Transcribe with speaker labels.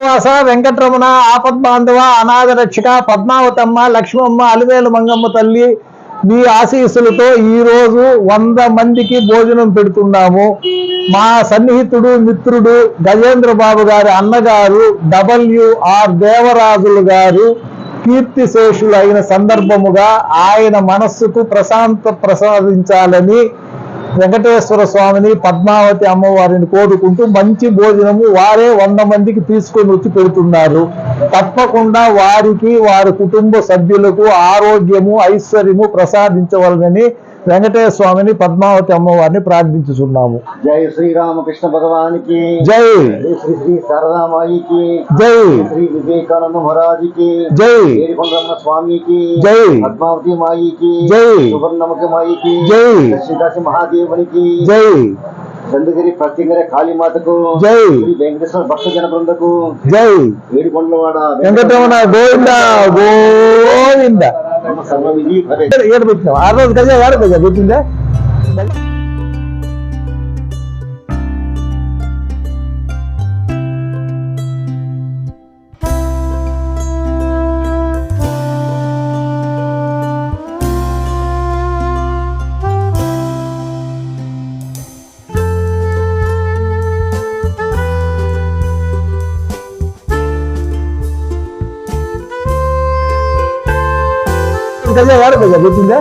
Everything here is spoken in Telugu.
Speaker 1: శ్రీనివాస వెంకటరమణ ఆపద్బాంధవ అనాథ రక్షక పద్మావతమ్మ లక్ష్మమ్మ అలివేలు మంగమ్మ తల్లి మీ ఆశీస్సులతో ఈ రోజు వంద మందికి భోజనం పెడుతున్నాము. మా సన్నిహితుడు మిత్రుడు గజేంద్ర బాబు గారి అన్నగారు డబ్ల్యూఆర్ దేవరాజులు గారు కీర్తిశేషులు అయిన సందర్భముగా ఆయన మనస్సుకు ప్రశాంత ప్రసాదించాలని వెంకటేశ్వర స్వామిని పద్మావతి అమ్మవారిని కోరుకుంటూ మంచి భోజనము వారే వంద మందికి తీసుకొని వచ్చి పెడుతున్నారు. తప్పకుండా వారికి వారి కుటుంబ సభ్యులకు ఆరోగ్యము ఐశ్వర్యము ప్రసాదించవలనని వెంకటేశ్వర స్వామిని పద్మావతి అమ్మవారిని ప్రార్థించుచున్నాము.
Speaker 2: జై శ్రీరామకృష్ణ భగవానికి
Speaker 1: జై.
Speaker 2: శ్రీ శ్రీ శారదామాయికి
Speaker 1: జై.
Speaker 2: శ్రీ వివేకానంద మహారాజుకి
Speaker 1: జై.
Speaker 2: ఏడుకొండరమణ స్వామికి
Speaker 1: జై.
Speaker 2: పద్మావతి మాయికి
Speaker 1: జై.
Speaker 2: సువర్ణముఖి మాయికి
Speaker 1: జై.
Speaker 2: దక్షిణకాశి మహాదేవునికి
Speaker 1: జై.
Speaker 2: చంద్రగిరి ప్రత్యంగరి కాళీమాతకు
Speaker 1: జై.
Speaker 2: శ్రీ వెంకటేశ్వర భక్త జన బృందకు
Speaker 1: జై.
Speaker 2: ఏడుకొండలవాడ
Speaker 1: వెంకటరమణ గోవింద గోవింద. ఏడు పెట్టినావు? ఆ రోజు గజ ఏడు గజ పెట్టిందా గజ ఏడు గజ పెట్టిందా